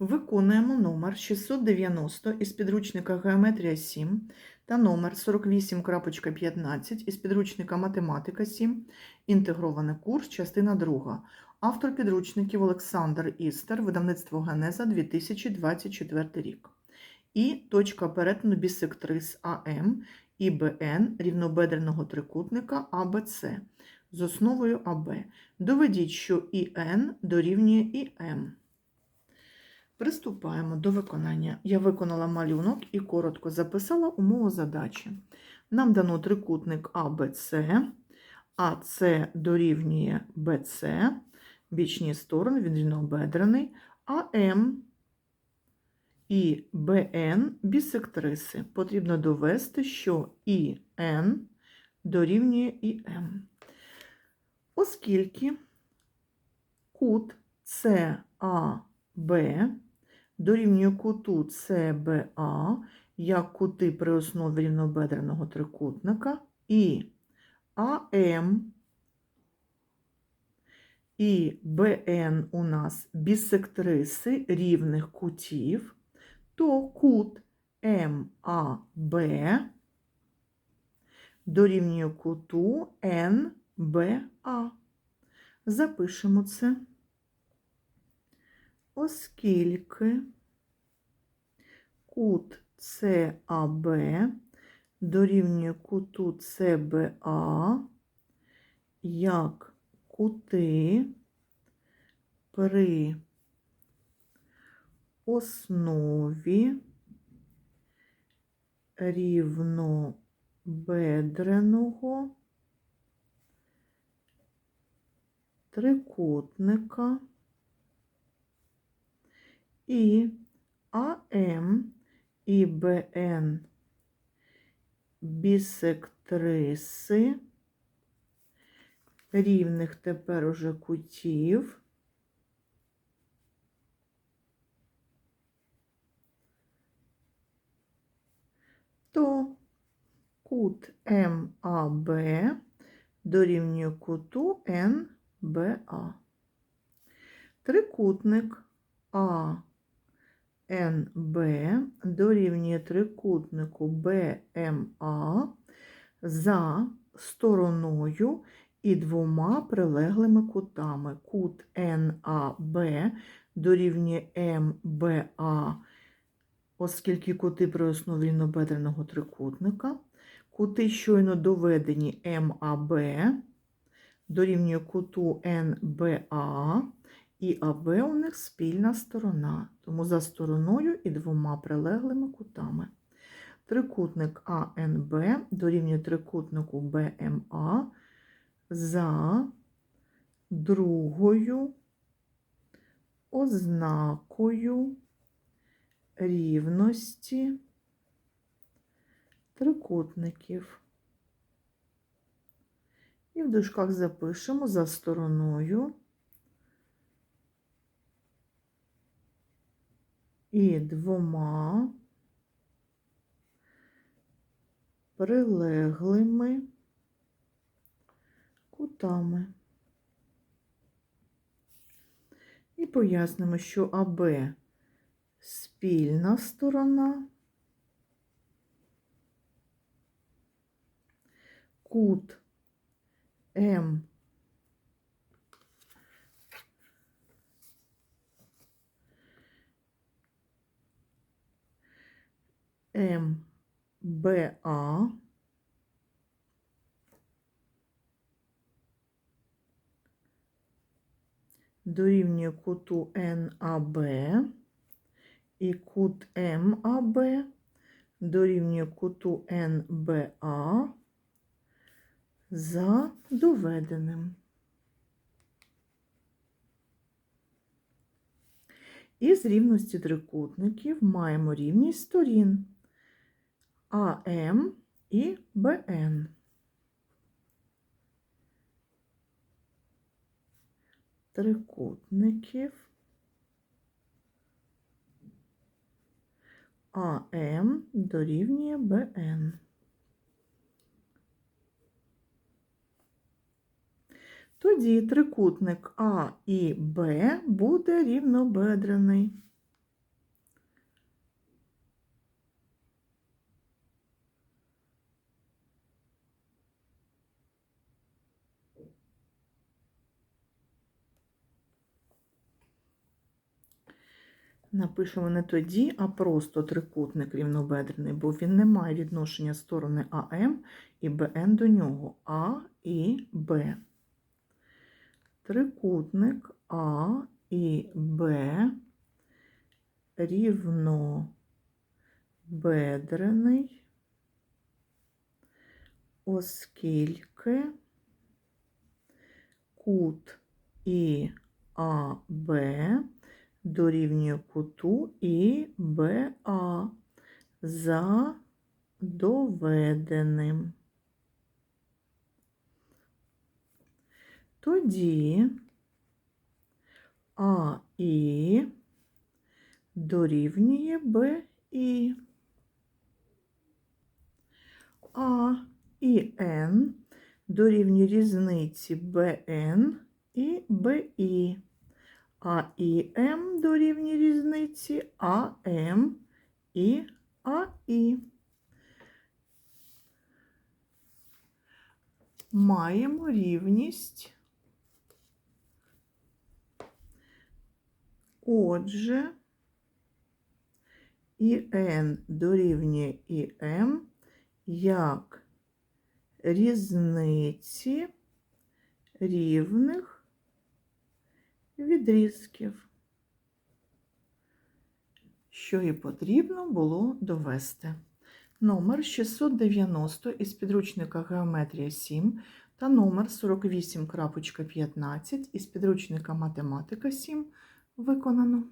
Виконуємо номер 690 із підручника Геометрія 7 та номер 48.15 із підручника Математика 7, інтегрований курс, частина 2. Автор підручників Олександр Істер, видавництво Генеза 2024 рік. І точка перетину бісектрис АМ і БН рівнобедреного трикутника АБЦ з основою АБ. Доведіть, що ІН дорівнює ІМ. Приступаємо до виконання. Я виконала малюнок і коротко записала умову задачі. Нам дано трикутник АБЦ, АЦ дорівнює БЦ, бічні сторони, він рівнобедрений, АМ і БН бісектриси. Потрібно довести, що ІН дорівнює ІМ. Оскільки кут САБ дорівнює куту СБА як кути при основі рівнобедреного трикутника і АМ і БН у нас бісектриси рівних кутів, то кут МАБ дорівнює куту НБА. Запишемо це оскільки кут САБ дорівнює куту СБА як кути при основі рівнобедреного трикутника і АМ і БН бісектриси рівних тепер уже кутів. То кут МАБ дорівнює куту НБА. Трикутник А НБ дорівнює трикутнику БМА за стороною і двома прилеглими кутами. Кут НАБ дорівнює МБА, оскільки кути при основі рівнобедреного трикутника. Кути щойно доведені МАБ дорівнює куту НБА. І АБ у них спільна сторона, тому за стороною і двома прилеглими кутами. Трикутник АНБ дорівнює трикутнику БМА за другою ознакою рівності трикутників. І в дужках запишемо за стороною. І двома прилеглими кутами. І пояснимо, що АБ спільна сторона, кут М МБА дорівнює куту НАБ і кут МАБ дорівнює куту НБА за доведеним. Із рівності трикутників маємо рівність сторін. АМ і БН. Трикутників АМ дорівнює БН. Тоді трикутник А і Б буде рівнобедрений. Напишемо не тоді, а просто трикутник рівнобедрений, бо він не має відношення сторони АМ і БН до нього. А і Б. Трикутник А і Б рівнобедрений, оскільки кут ІАБ дорівнює куту ІБА за доведеним. Тоді АІ дорівнює БІ. А і Н дорівнює різниці БН і БІ. А і М дорівнює різниці АМ і АІ. Маємо рівність. Отже, і N дорівнює і М як різниці рівних відрізків, що і потрібно було довести. Номер 690 із підручника Геометрія 7 та номер 48.15 із підручника Математика 7 виконано.